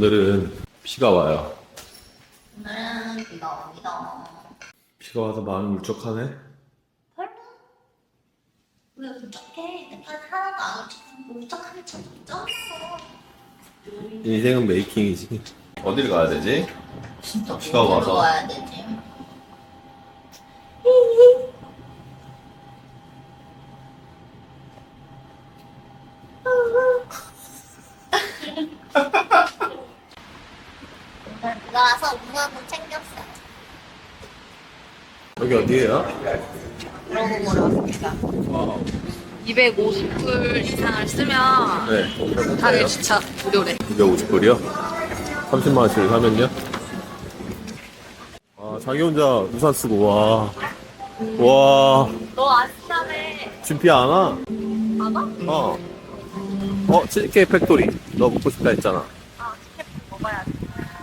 오늘은 비가 와요. 오늘은 비가 옵니다. 비가 와서 마음이 울적하네. 별로? 왜 울적해? 내가 하나도 안 울적한 척 없잖아. 인생은 메이킹이지. 어딜 가야 되지? 진짜 비가 와서. 가야 되지? 오늘 비가 우산도 챙겼어요. 여기 어디예요? 왔습니다. 아, 250불 이상을 쓰면 네. 당일 주차 무료래. 250불이요? 30만 원씩 사면요? 아, 자기 혼자 우산 쓰고 와. 와, 너 아시다며. 지금 비안 와? 알아? 어. 어, 치즈케이크 팩토리. 너 먹고 싶다 했잖아.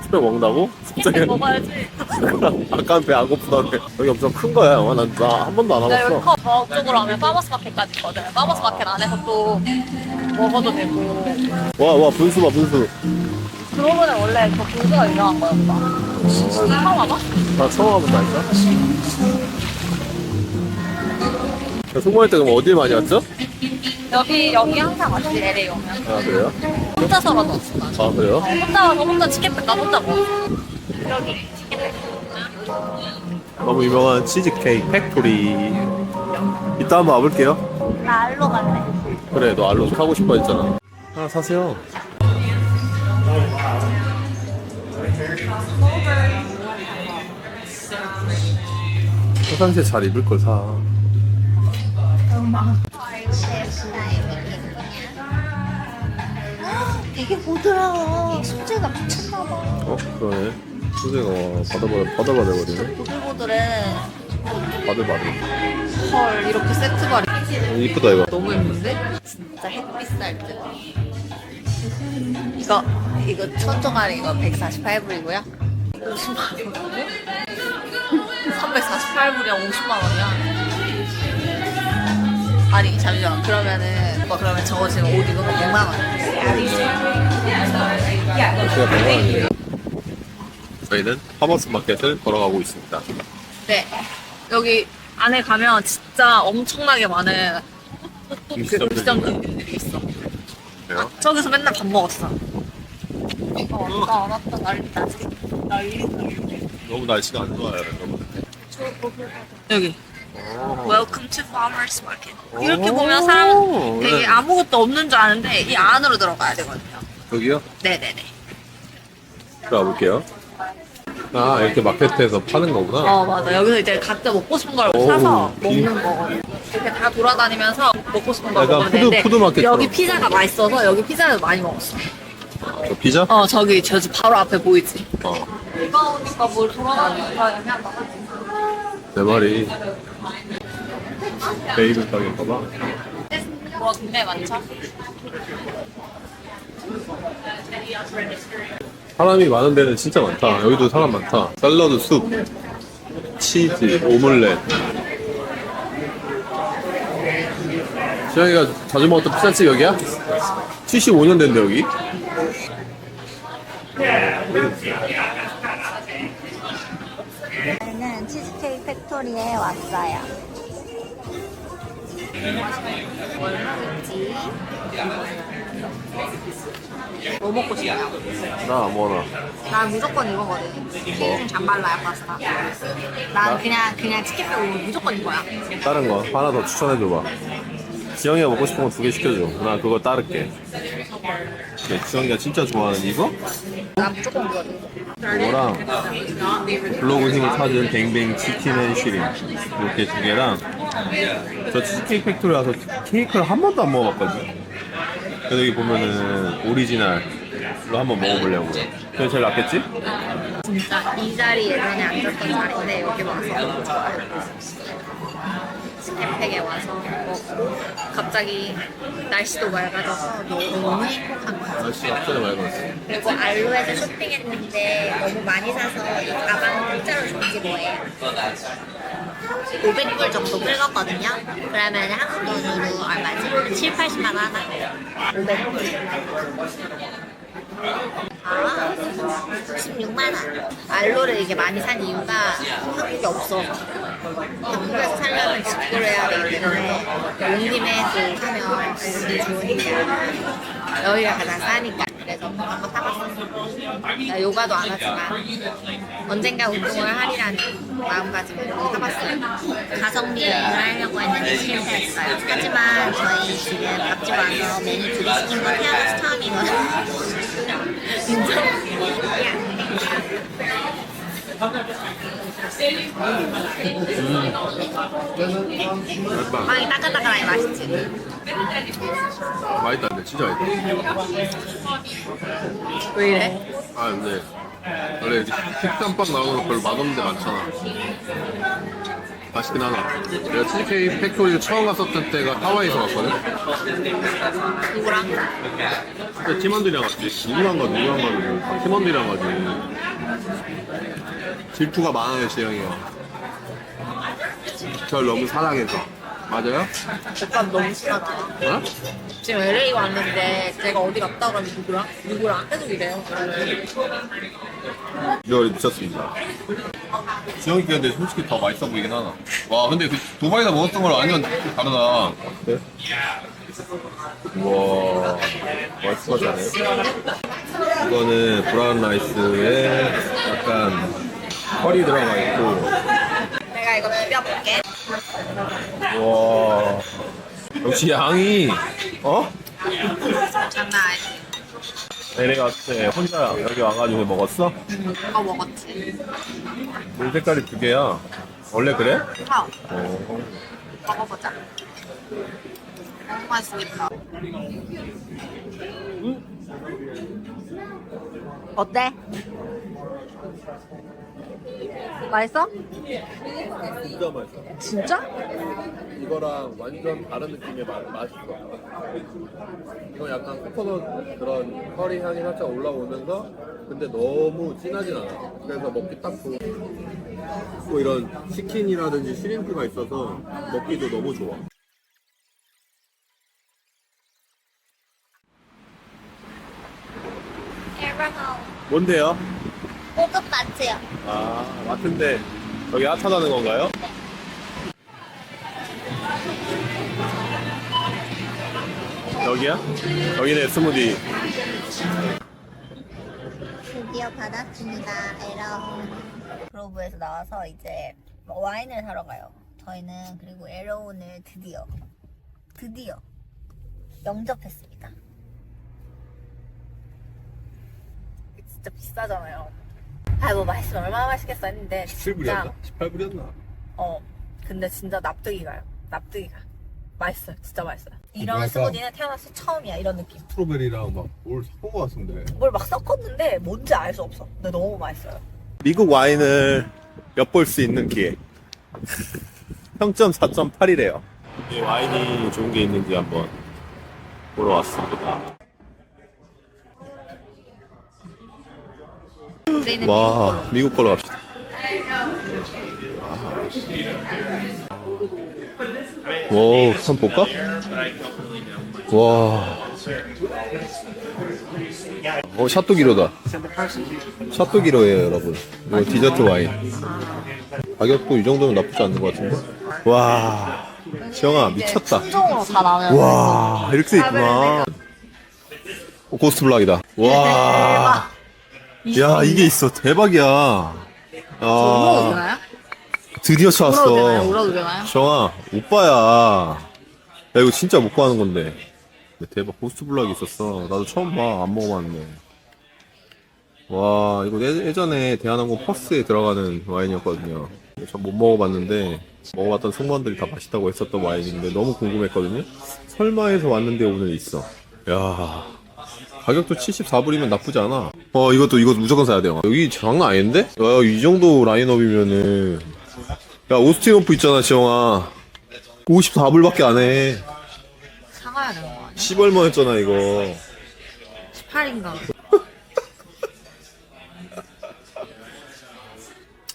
치킨 먹는다고? 갑자기 먹어야지. 아까 배안 고프다며. 여기 엄청 큰 거야, 영화. 난, 나한 번도 안 나 여기 와봤어. 커 저쪽으로 하면 파머스 마켓까지 있거든. 파머스 마켓 안에서 또 먹어도 되고. 와, 와, 분수 봐, 분수. 그러고는 원래 그 분수가 유명한 거였다. 진짜 처음 와봐? 나 처음 와본 다니까? 송모할 때 그럼 어딜 많이 왔죠? 여기, 여기 항상 왔지, LA 오면. 아, 그래요? 혼자서라도 왔어, 나. 아, 그래요? 어, 혼자 와서 혼자 치킨 나 혼자 먹어. 여기 치킨 너무 유명한 치즈케이크 팩토리. 이따 한번 와볼게요. 나 알로 갈래. 그래, 너 알로 사고 싶어 했잖아. 하나 사세요. 평상시에 잘 입을 걸 사. 되게 보드라워. 소재가 미쳤나봐. 어? 그러네. 소재가 와, 바들바들, 바들바들거리네. 보들보들해. 바들바들. 헐, 이렇게 세트가 이쁘다, 이거. 너무 예쁜데? 진짜 햇빛 살 듯. 이거 이거 천정아리 이거 148불이고요. 50만 원. 348불이야 50만 원이야. 아니 잠시만 그러면은 오빠 그러면 저거 지금 옷 입으면 100만 원. 제가 100만 원이네요. 저희는 파머스 마켓을 걸어가고 있습니다. 네. 여기 안에 가면 진짜 엄청나게 많은 음식점들이 음식점들이 있어. 그래요? 저기서 맨날 밥 먹었어. 어, 왔다 안 왔다 난리 나지. 너무 날씨가 안 좋아요, 여러분. 여기. 어. Welcome to Farmers Market. 이렇게 오, 보면 사람 되게 네. 아무것도 없는 줄 아는데 이 안으로 들어가야 되거든요. 여기요? 네네네. 들어가 볼게요. 아, 이렇게 마켓에서 파는 거구나. 어 맞아 여기서 이제 각자 먹고 싶은 걸 오, 사서 비- 먹는 거거든 이렇게 다 돌아다니면서 먹고 싶은 걸 약간 먹으면 푸드- 되는데 푸드마켓처럼. 여기 피자가 맛있어서 여기 피자를 많이 먹었어 저 피자? 어 저기 저기 바로 앞에 보이지 어. 이거 오니까 뭘 돌아다니니까 애매하다 내 말이. 베이글 가게인가봐. 뭐 굉장히 많죠? 사람이 많은 데는 진짜 많다. 여기도 사람 많다. 샐러드 숲, 치즈, 오믈렛. 지영이가 자주 먹었던 피자집 여기야? 75년 된대 여기. 팩토리에 왔어요. 얼마겠지? 뭐 먹고 싶냐? 나 아무거나. 난 무조건 이거거든 치즈 잠발라야 파스타 난 그냥 그냥 치킨 빼고 무조건 이거야 다른 거 하나 더 추천해줘봐. 지영이가 먹고 싶은 거 두 개 시켜줘. 나 그거 따를게. 네, 지영이가 진짜 좋아하는 이거? 난 무조건 이거거든 이거랑 블로그 힘을 찾은 뱅뱅 치킨 앤 쉬림. 이렇게 두 개랑 저 치즈케이크 팩토리 와서 케이크를 한 번도 안 먹어봤거든 그래서 여기 보면은 오리지널로 한번 먹어보려고요. 그게 제일 낫겠지? 진짜 이 자리 예전에 앉았던 자리인데 여기 와서 좋아요. 스냅팩에 와서 먹고 갑자기 날씨도 맑아져서 너무 행복한 거야. 날씨 갑자기 맑았어 그리고 알로에서 쇼핑했는데 너무 많이 사서 이 가방 공짜로 준지 뭐예요? 500불 정도 끌었거든요. 그러면 한국 돈으로 얼마지? 7, 80만 원 하나? 500불. 아, 96만 원. 알로를 이게 많이 산 이유가 한국에 없어. 한국에서 살려면 직구를 해야 되기 때문에 온 김에 또 사면 운이 좋으니까 여기가 가장 싸니까 그래서 한번 사봤어. 나 요가도 안 하지만 언젠가 운동을 하리라는 마음가짐으로 사봤어요. 가성비 여행을 하려고 했는데 실패했어요. 하지만 저희 지금 밥집 와서 메뉴 둘이 시킨 건 태어나서 처음이거든요. 맛있다. 빵이 따끈따끈하니 맛있지? 맛있다, 근데 진짜 맛있다. 왜 이래? 아, 근데 원래 이렇게 식단빵 나오는 거 별로 맛없는 데 많잖아. 맛있긴 하다. 내가 치즈케이크 팩토리를 처음 갔었던 때가 하와이에서 갔거든? 누구랑? 그때 팀원들이랑 갔지. 누구랑 가, 누구랑 다 팀원들이랑 가지. 질투가 많아요, 지영이가. 절 너무 사랑해서. 맞아요? 오빠 너무 심하다. 어? 지금 LA 왔는데 제가 어디 갔다 그러면 누구랑? 누구랑? 계속 이래요. 이거 미쳤습니다. 지영이 근데 솔직히 더 맛있어 보이긴 하나. 와, 근데 그 두바이에서 먹었던 거랑 완전 다르다. 네? 와, 맛있어하네 이거는 브라운 라이스에 약간 커리 들어가 있고, 내가 이거 비벼볼게. 와, 역시 양이, 어? 장난 아니지. LA 갔을 때 혼자 여기 와가지고 먹었어? 이거 먹었지. 물 색깔이 두 개야. 원래 그래? 어, 어. 먹어보자. 너무 맛있겠다. 어때? 맛있어? 진짜 맛있어. 진짜? 이거랑 완전 다른 느낌의 맛, 맛있어. 이건 약간 코코넛 그런 커리 향이 살짝 올라오면서 근데 너무 진하진 않아. 그래서 먹기 딱 좋은. 또 이런 치킨이라든지 시림프가 있어서 먹기도 너무 좋아. 뭔데요? 고급 마트요. 아, 마트인데 여기 핫하다는 건가요? 여기야? 여기네 스무디. 드디어 받았습니다. 에러운. 그로브에서 나와서 이제 와인을 사러 가요. 저희는 그리고 에러온을 드디어 드디어 영접했습니다. 진짜 비싸잖아요. 아 뭐 맛있으면 얼마나 맛있겠어 했는데 진짜 18불이었나? 어 근데 진짜 납득이 가요. 납득이 가. 맛있어요. 진짜 맛있어요. 이런 뭐랄까? 스무디는 태어나서 처음이야. 이런 느낌. 스트로베리랑 막뭘 섞은 것 같은데. 뭘 막 섞었는데 뭔지 알 수 없어. 근데 너무 맛있어요. 미국 와인을 엿볼 수 있는 기회. 평점 4.8이래요. 이 와인이 좋은 게 있는지 한번 보러 왔습니다. 와, 미국 걸로 갑시다. 와, 한번 볼까? 와. 어, 샤토기로다. 샤토기로예요, 여러분. 이거 디저트 와인. 가격도 이 정도면 나쁘지 않는 것 같은데? 와. 지영아, 미쳤다. 품종으로 다 나눠요. 와, 이렇게 돼 있구나. 어, 고스트 블락이다. 와. 야, 이게 있어. 대박이야. 아, 드디어 울어도 되나요? 찾았어. 울어도 되나요? 정아, 오빠야. 야, 이거 진짜 못 구하는 건데. 대박, 고스트 블락이 있었어. 나도 처음 봐. 안 먹어봤는데. 와, 이거 예- 예전에 대한항공 퍼스에 들어가는 와인이었거든요. 전 못 먹어봤는데, 먹어봤던 승무원들이 다 맛있다고 했었던 와인인데, 너무 궁금했거든요. 설마 해서 왔는데 오늘 있어. 야 가격도 74불이면 나쁘지 않아. 어, 이것도, 이거 무조건 사야 돼요. 여기 장난 아닌데? 야, 이 정도 라인업이면은. 야, 오스틴 오프 있잖아, 지영아. 54불밖에 안 해. 사가야 되는 거 아니야? 10얼마 했잖아, 이거. 18인가?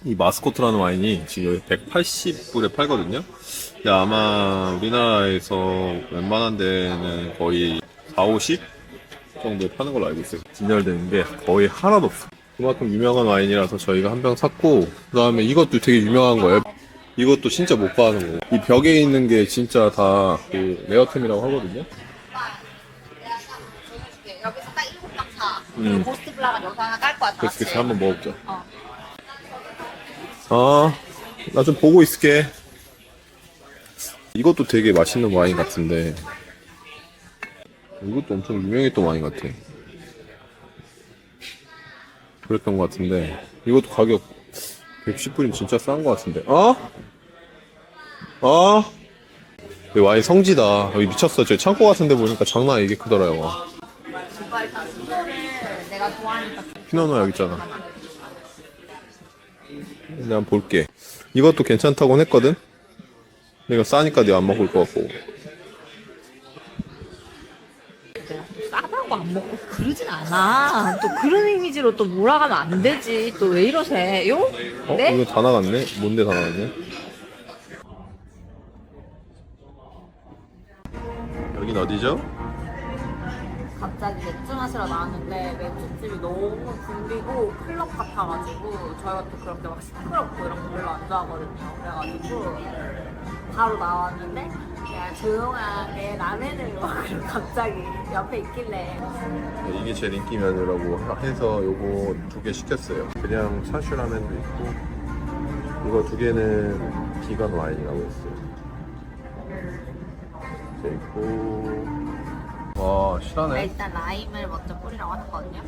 이 마스코트라는 와인이 지금 여기 180불에 팔거든요. 근데 아마 우리나라에서 웬만한 데는 거의 4, 50 정도에 파는 걸로 알고 있어요. 진열되는 게 거의 하나도 없어. 그만큼 유명한 와인이라서 저희가 한 병 샀고 그 다음에 이것도 되게 유명한 거예요. 이것도 진짜 못 봐는 거. 이 벽에 있는 게 진짜 다 그 레어템이라고 하거든요. 여기서 딱 일곱 병 사. 음. 고스트 블라가 여기 하나 깔 거야. 다 그래서 같이. 그치 한번 먹어보자. 어. 아, 나 좀 보고 있을게. 이것도 되게 맛있는 와인 같은데. 이것도 엄청 유명했던 와인 같아. 그랬던 것 같은데. 이것도 가격 110불이면 진짜 싼 것 같은데. 어? 어? 이 와인 성지다. 여기 미쳤어. 저 창고 같은 데 보니까 장난 아니게 크더라요. 피노노 여기 있잖아. 내가 볼게. 이것도 괜찮다고 했거든? 내가 싸니까 내가 안 먹을 것 같고. 싸다고 안 먹고 그러진 않아. 또 그런 이미지로 또 몰아가면 안 되지. 또 왜 이러세요? 어? 네? 이거 다 나갔네? 뭔데 다 나갔네? 여긴 어디죠? 갑자기 맥주 마시러 나왔는데 맥주집이 너무 붐비고 클럽 같아가지고 저희가 또 그렇게 막 시끄럽고 이런 거 별로 안 좋아하거든요. 그래가지고 바로 나왔는데 그냥 조용하게 라멘을 먹으러 갑자기 옆에 있길래 네, 이게 제일 인기 메뉴라고 해서 요거 두 개 시켰어요. 그냥 차슈 라멘도 있고, 이거 두 개는 비건 와인이라고 했어요. 있고, 와, 실하네. 일단 라임을 먼저 뿌리라고 하거든요.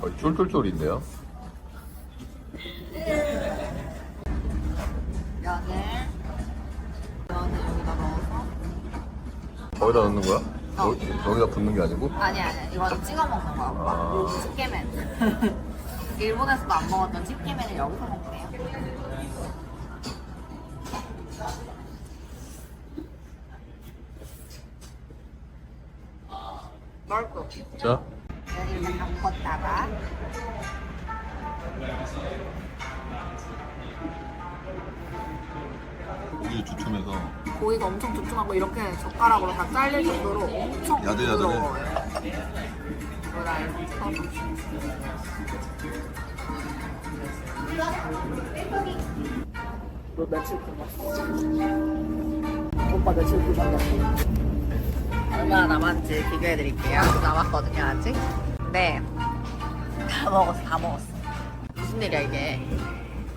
거의 쫄쫄쫄인데요? 면을 면을 여기다 넣어서 거기다 넣는 거야? 여, 여기다 붓는 게 아니고? 아니 아니 이거는 찍어 먹는 거야 오빠 집게맨 일본에서도 안 먹었던 집게맨을 여기서 맛 있어 자, 면을 담궜다가 고기 두툼해서 고기가 엄청 두툼하고 이렇게 젓가락으로 다 잘릴 정도로 엄청 야들야들해. 부드러워요 이렇게 너 며칠 굶었어? 오빠 며칠 굶었냐고 얼마나 남았는지 비교해드릴게요. 남았거든요 아직. 네. 다 먹었어 다 먹었어. 무슨 일이야 이게?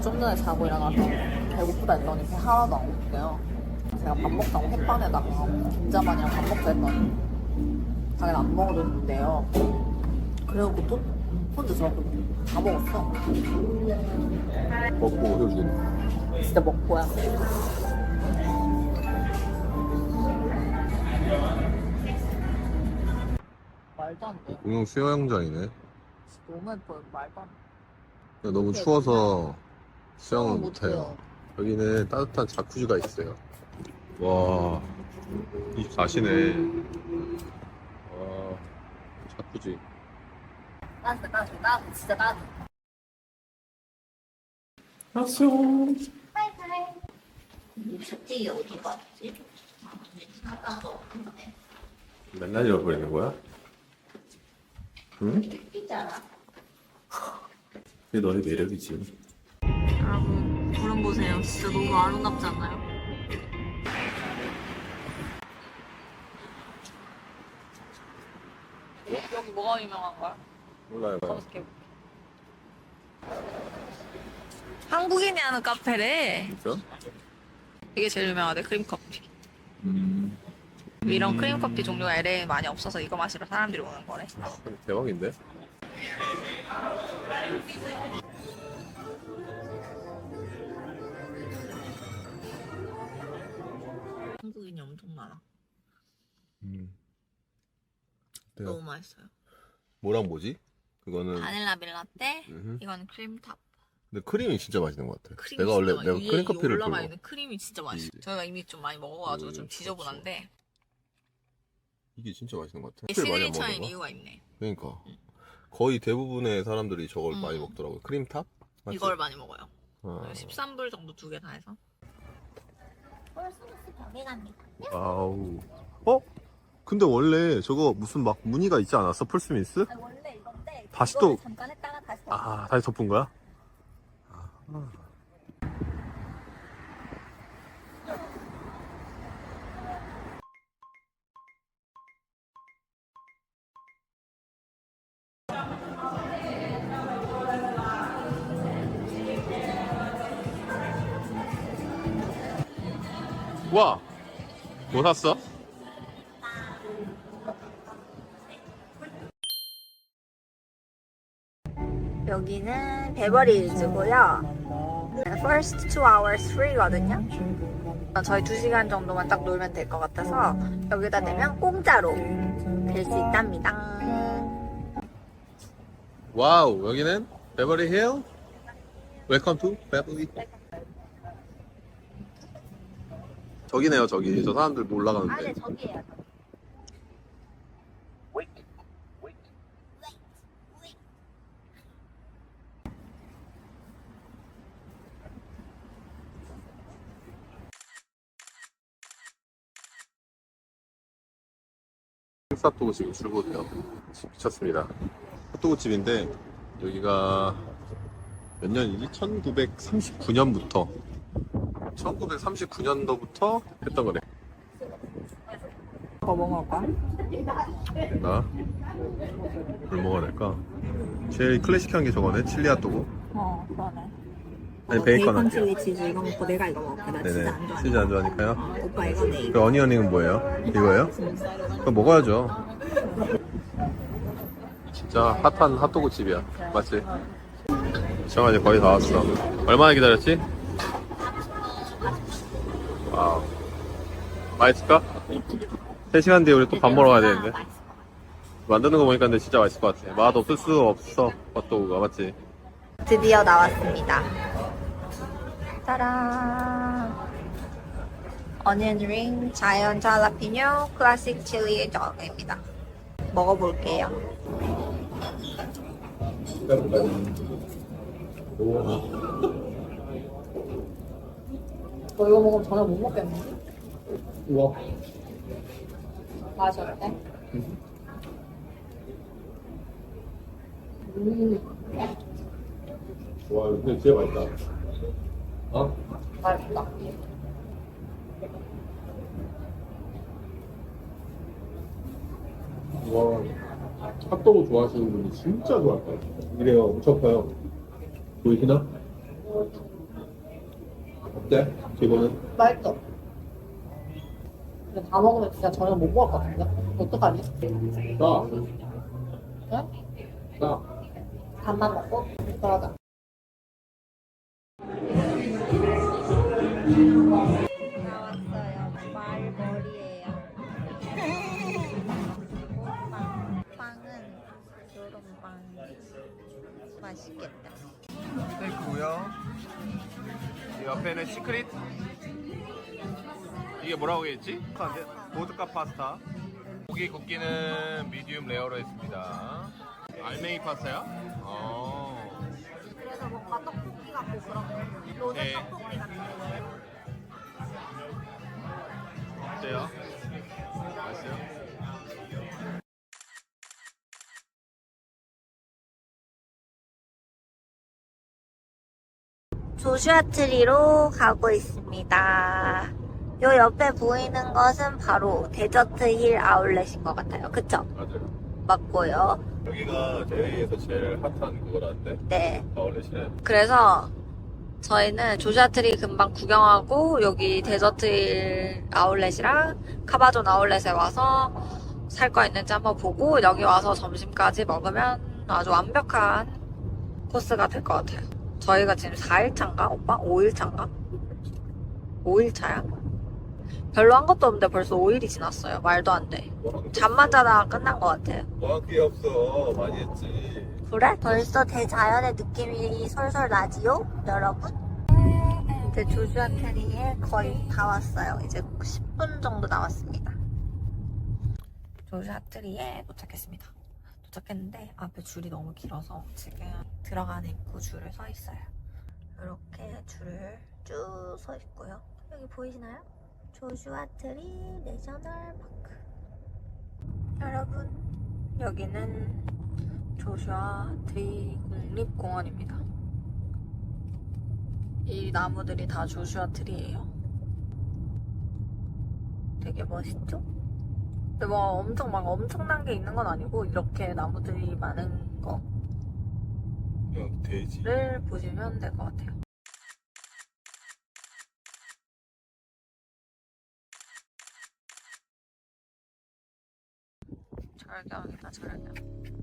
좀 전에 자고 일어나서 배고프다 했더니 배 하나도 안 고프대요. 제가 밥 먹자고 햇반에다가 김자반이랑 밥 먹자 했더니 자기는 안 먹어줬는데요. 그래갖고 또 혼자 저하고 다 먹었어. 먹고 효준. 진짜 먹고야 말도 안 돼 공용 수영장이네. 너무 예뻐요 말도 안 돼 너무 추워서 수영을 수영을 못해요. 여기는 따뜻한 자쿠지가 있어요. 와, 24시네. 와, 자쿠지. 따뜻해 따뜻해 따뜻해 진짜 따뜻해 왔어요. 이 셔츠 어디 갔지? 아까도 없는데 맨날 잃어버리는 거야? 응? 있잖아 그게 너의 매력이지. 여러분 구름 보세요 진짜 너무 아름답지 않나요? 여기 뭐가 유명한 거야? 몰라요. 검색해 한국인이 하는 카페래 진짜? 이게 제일 유명하대 크림 커피 이런 크림 커피 종류가 LA에 많이 없어서 이거 마시러 사람들이 오는 거래 대박인데? 한국인이 엄청 많아 음. 너무 맛있어요 뭐랑 뭐지? 그거는. 바닐라 밀라떼 음흠. 이건 크림탑 근데 크림이 진짜 맛있는 것 같아. 크림이 내가 원래 진짜 내가. 크림 이 커피를 올라가 별로. 있는 크림이 진짜 맛있어 이- 저희가 이미 좀 많이 먹어가지고 음, 좀 지저분한데 이게 진짜 맛있는 것 같아. 시그니처인? 이유가 있네 그러니까 거의 대부분의 사람들이 저걸 음. 많이 먹더라고요. 크림탑? 맞지? 이걸 많이 먹어요 어. 13불 정도 두 개 다 해서 홀 소스 벽에 갑니다 아우. 어? 근데 원래 저거 무슨 막 무늬가 있지 않았어? 폴스민스? 원래 이건데 다시 이거를 또- 잠깐 했다가 다시 아 다시 덮은 거야? 와! 뭐 샀어? 여기는 베버리힐즈고요. First two hours free거든요. 저희 2시간 정도만 딱 놀면 될 것 같아서 여기다 내면 공짜로 될 수 있답니다. 와우 여기는 베버리 힐 웰컴 투 베버리 저기네요 저기 저 사람들 뭐 아, 네, 올라가는데 저기예요. 핫도그 지금 출고돼요 미쳤습니다 핫도그 집인데 여기가 몇 년이지? 1939년부터 1939년도부터 했던 거네 뭐 먹을 거야? 나? 뭘 먹어야 될까? 제일 클래식한 게 저거네 칠리 핫도그 어 그러네. 아니 베이컨 할게요 칠리 치즈 이거 먹고 내가 이거 먹을게. 나 진짜 안 네네 좋아해. 치즈 안 좋아하니까요 어, 오빠 이거 내그 어니언링은 뭐예요? 이거예요? 그거 먹어야죠. 진짜 핫한 핫도그 집이야. 맞지? 시영아 이제 거의 다 왔어. 얼마나 기다렸지? 와우. 맛있을까? 3시간 뒤에 우리 또 밥 먹으러 가야 되는데. 만드는 거 보니까 근데 진짜 맛있을 것 같아. 맛 없을 수 없어. 핫도그가. 맞지? 드디어 나왔습니다. 짜란. 어니언 링, 자이언트 할라피뇨, 클래식 칠리 저입니다. 먹어볼게요. 너 이거 먹으면 전혀 못 먹겠는데? 우와. 맛이 어때? 와, 근데 진짜 맛있다. 어? 맛있다. 와, 핫도그 좋아하시는 분이 진짜 좋아할 거예요. 이래요, 엄청 커요. 보이시나? 어때? 기분은? 맛있어. 근데 다 먹으면 진짜 전혀 못 먹을 것 같은데? 어떡하지? 나, 응? 나. 밥만 먹고? 그러자. 나왔어요. 말 머리예요. 빵. 빵은 요런 빵. 맛있겠다. 스테이크고요. 이 옆에는 시크릿. 이게 뭐라고 했지? 보드카 파스타. 고기 굽기는 미디움 레어로 했습니다. 알맹이 파스타야? 어. 그래서 뭔가 떡볶이 같고 그런 거. 로제 네. 떡볶이 같은 거. 어때요? 맛있어요? 조슈아 트리로 가고 있습니다. 요 옆에 보이는 것은 바로 데저트 힐 아울렛인 것 같아요. 그쵸? 맞아요. 맞고요. 여기가 LA에서 제일 핫한 그거라는데 네. 아울렛이네. 그래서 저희는 조슈아 트리 금방 구경하고 여기 데저트 힐 아울렛이랑 카바존 아울렛에 와서 살 거 있는지 한번 보고 여기 와서 점심까지 먹으면 아주 완벽한 코스가 될 것 같아요. 저희가 지금 4일차인가? 오빠? 5일차인가? 5일차야? 별로 한 것도 없는데 벌써 5일이 지났어요. 말도 안 돼. 잠만 자다가 끝난 것 같아요. 뭐한 게 없어. 많이 했지. 그래? 벌써 대자연의 느낌이 솔솔 나지요? 여러분? 이제 조슈아 트리에 거의 다 왔어요. 이제 10분 정도 남았습니다. 조슈아 트리에 도착했습니다. 도착했는데 앞에 줄이 너무 길어서 지금 들어가는 입구 줄을 서 있어요. 이렇게 줄을 쭉 서 있고요. 여기 보이시나요? 조슈아 트리 내셔널 파크. 여러분, 여기는 조슈아 트리 국립공원입니다. 이 나무들이 다 조슈아 트리예요. 되게 멋있죠? 근데 뭐 엄청 막 엄청난 게 있는 건 아니고 이렇게 나무들이 많은 거를 야 돼지 보시면 될 것 같아요. 절경이다 절경.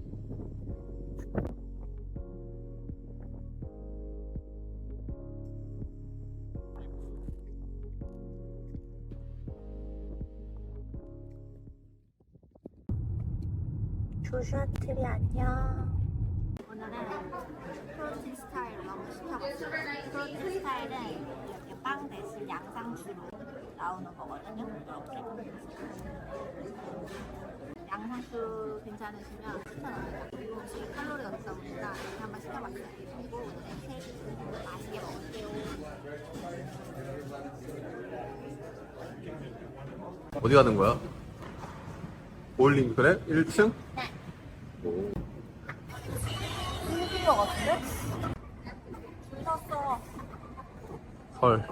조슈아 트리 안녕. 오늘은 프로틴 스타일로 한번 시켜봤어요. 프로틴 스타일은 이렇게 빵 대신 양상추로 나오는 거거든요. 이렇게. 양상추 괜찮으시면 추천합니다. 그리고 지금 칼로리가 높다 보니까 이렇게 한번 시켜봤어요. 그리고 오늘 케이크 맛있게 먹을게요. 어디 가는 거야? 볼링 그래? 1층? 것 같은데? 샀어. 헐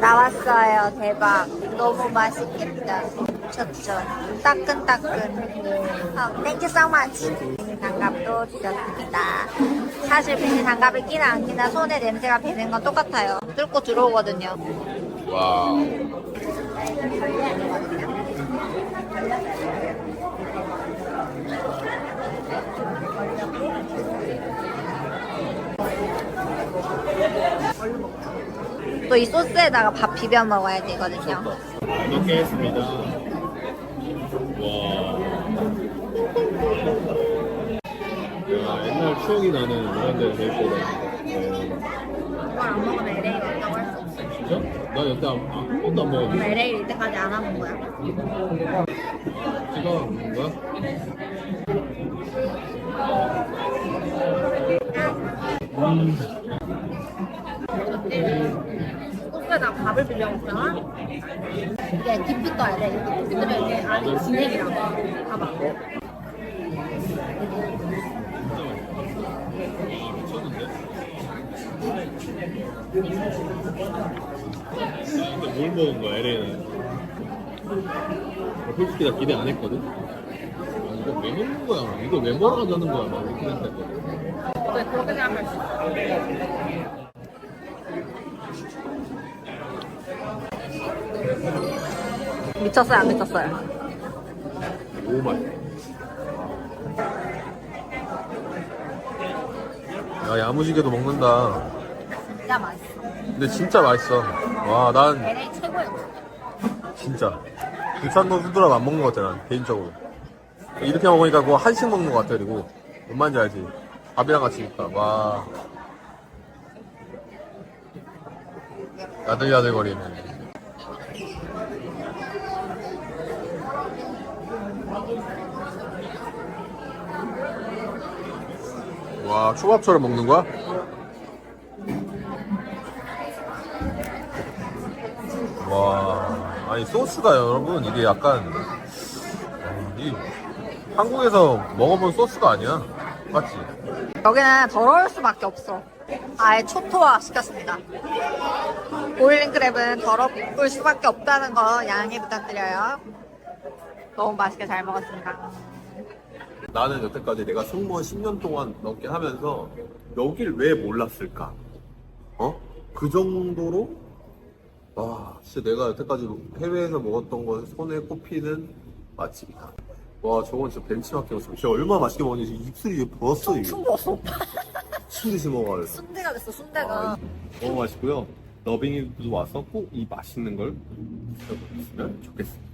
나왔어요. 대박. 너무 맛있겠다. 좋죠. 따끈따끈. 어, 땡큐. 비닐 장갑도 주셨습니다. 사실 비닐 장갑을 끼나 안 끼나 손에 냄새가 배는 건 똑같아요. 뚫고 들어오거든요. 와우. 또이 소스에다가 밥 비벼 먹어야 되거든요. 먹겠습니다. 와. 야, 옛날 추억이 나는 이런 데를 데리고 다니는 이걸 안 먹으면 LA 간다고 할 수 없어. 진짜? 나 여태 한, 아, 한 번도 안 먹었는데 LA 이때까지 안 와본 거야. 거야? 음, 소스에다 밥을 비벼 먹잖아. 이게 깊이 떠야 돼. 이렇게 깊이 뜨면 이게 안에 진액이라고. 봐봐. 근데 뭘 먹은 거야, LA는? 솔직히 나 기대 안 했거든? 아, 이거 왜 먹는 거야? 이거 왜 먹어가자는 거야? 막 이렇게 생각했거든. 왜 그렇게 생각할 수 있어? 미쳤어요, 안 미쳤어요? 너무 맛있어. 야, 야무지게도 먹는다. 진짜 맛있어. 근데 진짜 맛있어. 와, 난 최고의 음식. 진짜. 부산동 수드랍 안 먹는 것 같아, 난, 개인적으로. 이렇게 먹으니까 그거 한식 먹는 것 같아, 그리고. 뭔 말인지 알지? 밥이랑 같이 먹다. 와. 야들야들거리네. 와, 초밥처럼 먹는 거야? 와, 아니 소스가 여러분 이게 약간 어, 이 한국에서 먹어본 소스가 아니야, 맞지? 여기는 더러울 수밖에 없어. 아예 초토화 시켰습니다. 보일링 크랩은 더러울 수밖에 없다는 거 양해 부탁드려요. 너무 맛있게 잘 먹었습니다. 나는 여태까지 내가 승무원 10년 동안 넘게 하면서 여길 왜 몰랐을까? 어? 그 정도로 와, 진짜 내가 여태까지 해외에서 먹었던 건 손에 꼽히는 맛집이다. 와, 저건 진짜 벤치마킹이었어. 진짜 얼마나 맛있게 먹었는지 지금 입술이 부었어, 이게. 춤 먹었어. 숨듯이 먹어가지고. 순대가 됐어, 순대가. 아, 이- 너무 맛있고요. 너빙이도 와서 꼭 이 맛있는 걸 드셔보셨으면 좋겠습니다.